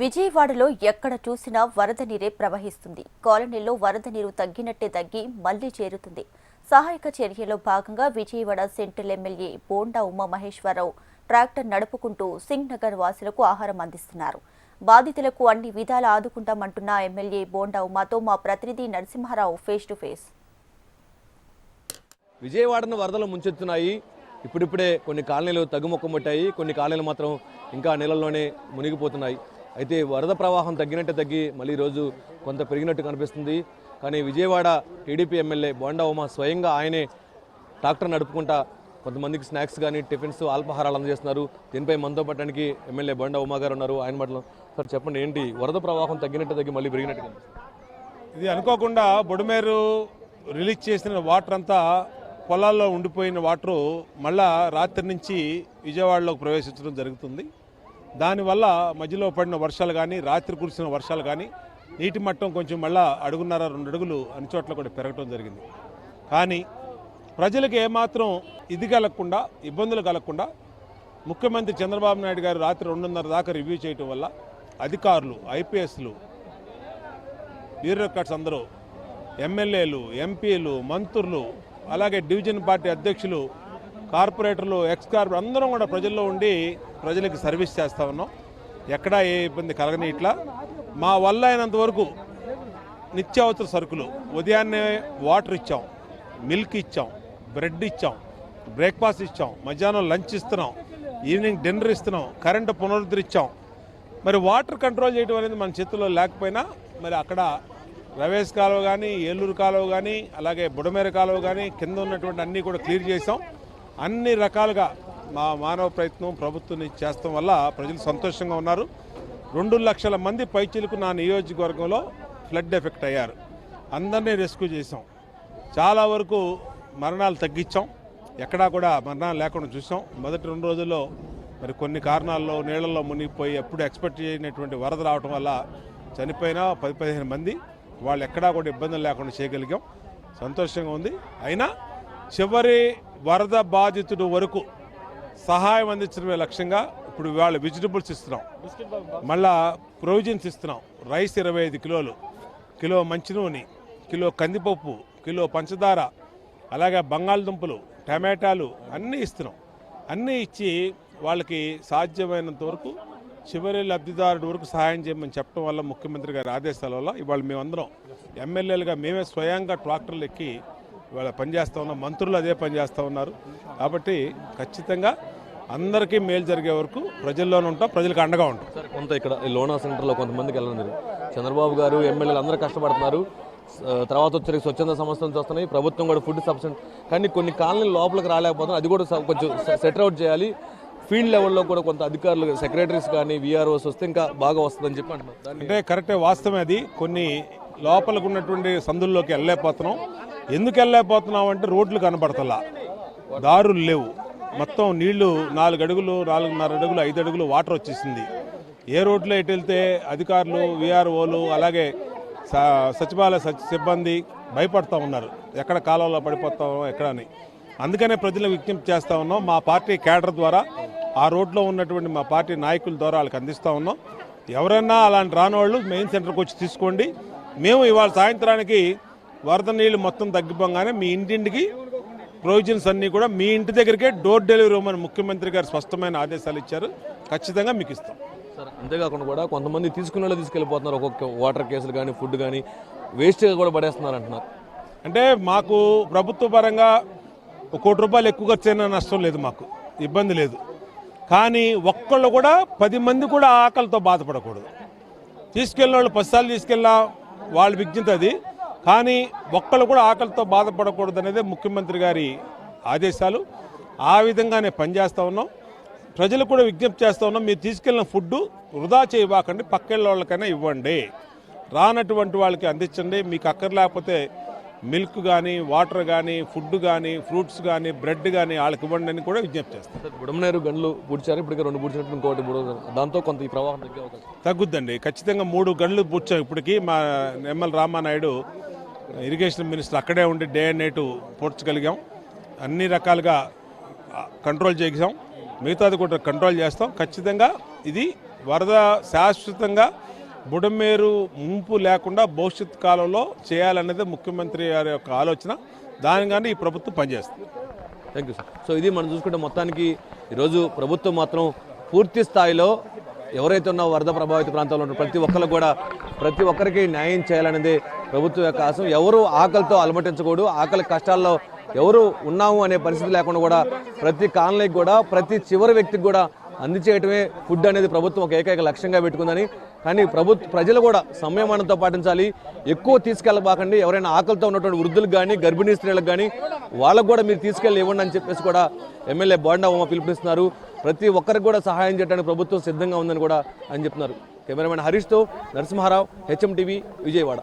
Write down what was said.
విజయవాడలో ఎక్కడ చూసినా వరద నీరే ప్రవహిస్తుంది. కాలనీలో వరద నీరు తగ్గినట్టే తగ్గి మళ్ళీ చేరుతుంది. సహాయక చర్యలో భాగంగా Vijayawada central MLA Bonda Uma Maheswararao tractor నడుపుకుంటూ సింగ్ నగర్ వాసులకు ఆహారం అందిస్తున్నారు. బాధితులకు అన్ని విధాలు ఆదుకుంటామంటున్న ఎమ్మెల్యే బోండా ఉమాతో మా ప్రతినిధి నరసింహారావు ఫేస్ టు ఫేస్. విజయవాడను వరదలు ముంచెత్తున్నాయి. ఇప్పుడిప్పుడే కొన్ని కాలనీలు తగ్గుముఖమొట్టాయి కొన్ని కాలనీలు మాత్రం ఇంకా నీళ్ళలోనే మునిగిపోతున్నాయి. అయితే వరద ప్రవాహం తగ్గినట్టే తగ్గి మళ్ళీ రోజు కొంత పెరిగినట్టు కనిపిస్తుంది. కానీ విజయవాడ టీడీపీ ఎమ్మెల్యే బోండా ఉమా స్వయంగా ఆయనే ట్రాక్టర్ నడుపుకుంటా కొంతమందికి స్నాక్స్ కానీ టిఫిన్స్ అల్పాహారాలు అందజేస్తున్నారు. దీనిపై మనతో పట్టడానికి ఎమ్మెల్యే బోండా ఉమా గారు ఉన్నారు. ఆయన మాటలు సార్ చెప్పండి ఏంటి వరద ప్రవాహం తగ్గినట్టు తగ్గి మళ్ళీ పెరిగినట్టు కనిపిస్తుంది? ఇది అనుకోకుండా బొడమేరు రిలీజ్ చేసిన వాటర్ అంతా పొలాల్లో ఉండిపోయిన వాటరు మళ్ళా రాత్రి నుంచి విజయవాడలోకి ప్రవేశించడం జరుగుతుంది. దానివల్ల మధ్యలో పడిన వర్షాలు కానీ రాత్రి కురిసిన వర్షాలు కానీ నీటి మట్టం కొంచెం మళ్ళా అడుగున్నర రెండు అడుగులు అన్ని చోట్ల కూడా పెరగటం జరిగింది. కానీ ప్రజలకు ఏమాత్రం ఇది కలగకుండా ఇబ్బందులు కలగకుండా ముఖ్యమంత్రి చంద్రబాబు నాయుడు గారు రాత్రి రెండున్నర దాకా రివ్యూ చేయటం వల్ల అధికారులు ఐపీఎస్లు బ్యూరోక్రాట్స్ అందరూ ఎమ్మెల్యేలు ఎంపీలు మంత్రులు అలాగే డివిజన్ పార్టీ అధ్యక్షులు కార్పొరేటర్లు ఎక్స్ కార్పొరేటర్ అందరం కూడా ప్రజల్లో ఉండి ప్రజలకు సర్వీస్ చేస్తా ఉన్నాం. ఎక్కడా ఏ ఇబ్బంది కలగని ఇట్లా. మా వల్ల అయినంత వరకు నిత్యావసర సరుకులు ఉదయాన్నే వాటర్ ఇచ్చాం మిల్క్ ఇచ్చాం బ్రెడ్ ఇచ్చాం బ్రేక్ఫాస్ట్ ఇచ్చాం మధ్యాహ్నం లంచ్ ఇస్తున్నాం ఈవినింగ్ డిన్నర్ ఇస్తున్నాం కరెంటు పునరుద్ధరించాం. మరి వాటర్ కంట్రోల్ చేయడం అనేది మన చేతుల్లో లేకపోయినా మరి అక్కడ రవేష్ కాలువ కానీ ఏలూరు కాలువ కానీ అలాగే బుడమేర కాలువ కానీ కింద ఉన్నటువంటి అన్నీ కూడా క్లియర్ చేసాం అన్ని రకాలుగా మా మానవ ప్రయత్నం ప్రభుత్వం చేస్తాం వల్ల ప్రజలు సంతోషంగా ఉన్నారు. రెండు లక్షల మంది పైచిలకు నా నియోజకవర్గంలో ఫ్లడ్ ఎఫెక్ట్ అయ్యారు. అందరినీ రెస్క్యూ చేసాం చాలా వరకు మరణాలు తగ్గించాం. ఎక్కడా కూడా మరణాలు లేకుండా చూసాం మొదటి రెండు రోజుల్లో మరి కొన్ని కారణాల్లో నీళ్ళల్లో మునిగిపోయి ఎప్పుడు ఎక్స్పెక్ట్ చేయనటువంటి వరద రావటం వల్ల చనిపోయిన పది పదిహేను మంది వాళ్ళు ఎక్కడా కూడా ఇబ్బందులు లేకుండా చేయగలిగాం. సంతోషంగా ఉంది. అయినా చివరి వరద బాధితుడు వరకు సహాయం అందించడమే లక్ష్యంగా ఇప్పుడు ఇవాళ వెజిటబుల్స్ ఇస్తున్నాం. మళ్ళా ప్రొవిజన్స్ ఇస్తున్నాం. రైస్ ఇరవై ఐదు కిలోలు కిలో మంచి నూనె కిలో కందిపప్పు కిలో పంచదార అలాగే బంగాళదుంపలు టమాటాలు అన్నీ ఇస్తున్నాం. అన్నీ ఇచ్చి వాళ్ళకి సాధ్యమైనంత వరకు చివరి లబ్ధిదారుడు వరకు సహాయం చేయమని చెప్పడం వల్ల ముఖ్యమంత్రి గారి ఆదేశాల వల్ల ఇవాళ మేమందరం ఎమ్మెల్యేలుగా మేమే స్వయంగా ట్రాక్టర్లు ఎక్కి ఇవాళ పనిచేస్తూ ఉన్నాం మంత్రులు అదే పనిచేస్తూ ఉన్నారు. కాబట్టి ఖచ్చితంగా అందరికీ మేలు జరిగే వరకు ప్రజల్లోనే ఉంటాం ప్రజలకు అండగా ఉంటాం. సార్ కొంత ఇక్కడ ఈ లోనా సెంటర్లో కొంతమందికి వెళ్ళడం చంద్రబాబు గారు ఎమ్మెల్యేలు అందరూ కష్టపడుతున్నారు. తర్వాత వచ్చే స్వచ్ఛంద సంస్థల నుంచి వస్తున్నాయి ప్రభుత్వం కూడా ఫుడ్ సబ్సిడీ కానీ కొన్ని కాలనీలు లోపలికి రాలేకపోతున్నారు. అది కూడా కొంచెం సెటర్ అవుట్ చేయాలి. ఫీల్డ్ లెవెల్లో కూడా కొంత అధికారులు సెక్రటరీస్ కానీ విఆర్ఓస్ వస్తే ఇంకా బాగా వస్తుందని చెప్పి అంటున్నారు. అంటే కరెక్టే వాస్తవం అది. కొన్ని లోపలకు ఉన్నటువంటి సందుల్లోకి వెళ్ళలేకపోతున్నాం. ఎందుకు వెళ్ళలేకపోతున్నాం అంటే రోడ్లు కనబడతలా? దారులు లేవు. మొత్తం నీళ్ళు నాలుగు అడుగులు నాలుగున్నర అడుగులు ఐదు అడుగులు వాటర్ వచ్చేసింది. ఏ రోడ్లో ఎటు వెళ్తే అధికారులు విఆర్ఓలు అలాగే స- సచివాలయ సచ్- సిబ్బంది భయపడతా ఉన్నారు. ఎక్కడ కాలంలో పడిపోతామో ఎక్కడ అని. అందుకనే ప్రజలకు విజ్ఞప్తి చేస్తూ ఉన్నాం. మా పార్టీ కేడర్ ద్వారా ఆ రోడ్లో ఉన్నటువంటి మా పార్టీ నాయకుల ద్వారా వాళ్ళకి అందిస్తూ ఉన్నాం. ఎవరైనా అలాంటి రాని వాళ్ళు మెయిన్ సెంటర్కి వచ్చి తీసుకోండి. మేము ఇవాళ సాయంత్రానికి వరద నీళ్ళు మొత్తం తగ్గిపోగానే మీ ఇంటింటికి ప్రొవిజన్స్ అన్నీ కూడా మీ ఇంటి దగ్గరికే డోర్ డెలివరీ ఇవ్వమని ముఖ్యమంత్రి గారు స్పష్టమైన ఆదేశాలు ఇచ్చారు. ఖచ్చితంగా మీకు ఇస్తాం. సార్ అంతేకాకుండా కూడా కొంతమంది తీసుకునే వాళ్ళు తీసుకెళ్ళిపోతున్నారు. ఒక్కొక్క వాటర్ కేసులు కానీ ఫుడ్ కానీ వేస్ట్గా కూడా పడేస్తున్నారు అంటున్నారు. అంటే మాకు ప్రభుత్వ పరంగా ఒక కోటి రూపాయలు ఎక్కువ ఖర్చు అయినా నష్టం లేదు మాకు. ఇబ్బంది లేదు. కానీ ఒక్కళ్ళు కూడా పది మంది కూడా ఆకలితో బాధపడకూడదు. తీసుకెళ్ళిన వాళ్ళు పదిసార్లు తీసుకెళ్ళా వాళ్ళ విజ్ఞత అది. కానీ ఒక్కళ్ళు కూడా ఆకలితో బాధపడకూడదు అనేది ముఖ్యమంత్రి గారి ఆదేశాలు. ఆ విధంగానే పనిచేస్తూ ఉన్నాం. ప్రజలు కూడా విజ్ఞప్తి చేస్తూ ఉన్నాం మీరు తీసుకెళ్ళిన ఫుడ్ వృధా చేయబాకండి పక్కెళ్ళ వాళ్ళకైనా ఇవ్వండి. రానటువంటి వాళ్ళకి అందించండి. మీకు అక్కర్ లేకపోతే మిల్క్ కానీ వాటర్ కానీ ఫుడ్ కానీ ఫ్రూట్స్ కానీ బ్రెడ్ కానీ వాళ్ళకి ఇవ్వండి అని కూడా విజ్ఞప్తి చేస్తాం. సార్ బుడమనేరు గంటలు పూడ్చారు ఇప్పటికే రెండు పూడ్చినట్టు ఇంకోటి బుడ- దాంతో కొంత ఈ ప్రవాహం తగ్గుద్దండి. ఖచ్చితంగా మూడు గంటలు పూడ్చాం ఇప్పటికి. మా ఎమ్మెల్ రామానాయుడు ఇరిగేషన్ మినిస్టర్ అక్కడే ఉండి డే అండ్ నైట్ పూడ్చగలిగాం అన్ని రకాలుగా కంట్రోల్ చేసాం. మిగతాది కూడా కంట్రోల్ చేస్తాం. ఖచ్చితంగా ఇది వరద శాశ్వతంగా బుడమేరు ముంపు లేకుండా భవిష్యత్ కాలంలో చేయాలన్నది ముఖ్యమంత్రి గారి యొక్క ఆలోచన. దానిగానే ఈ ప్రభుత్వం పనిచేస్తుంది. థ్యాంక్ యూ సార్ సో ఇది మనం చూసుకుంటే మొత్తానికి ఈరోజు ప్రభుత్వం మాత్రం పూర్తి స్థాయిలో ఎవరైతే ఉన్న వరద ప్రభావిత ప్రాంతాల్లో ఉన్న ప్రతి ఒక్కరు కూడా ప్రతి ఒక్కరికి న్యాయం చేయాలనేది ప్రభుత్వం యొక్క ఆశం ఎవరు ఆకలితో అలమటించకూడదు ఆకలి కష్టాల్లో ఎవరు ఉన్నాము అనే పరిస్థితి లేకుండా కూడా ప్రతి కాలనీకి కూడా ప్రతి చివరి వ్యక్తికి కూడా అందించేయటమే ఫుడ్ అనేది ప్రభుత్వం ఒక ఏకైక లక్ష్యంగా పెట్టుకుందని. కానీ ప్రభుత్వ ప్రజలు కూడా సంయమనంతో పాటించాలి. ఎక్కువ తీసుకెళ్ళబాకండి. ఎవరైనా ఆకలితో ఉన్నటువంటి వృద్ధులకు కానీ గర్భిణీ స్త్రీలకు కానీ వాళ్ళకు కూడా మీరు తీసుకెళ్ళి ఇవ్వండి అని చెప్పేసి కూడా ఎమ్మెల్యే బోండా ఉమ పిలుపునిస్తున్నారు. ప్రతి ఒక్కరికి కూడా సహాయం చేయడానికి ప్రభుత్వం సిద్ధంగా ఉందని కూడా అని చెప్తున్నారు. కెమెరామెన్ హరీష్తో నరసింహారావు హెచ్ఎం టీవీ విజయవాడ.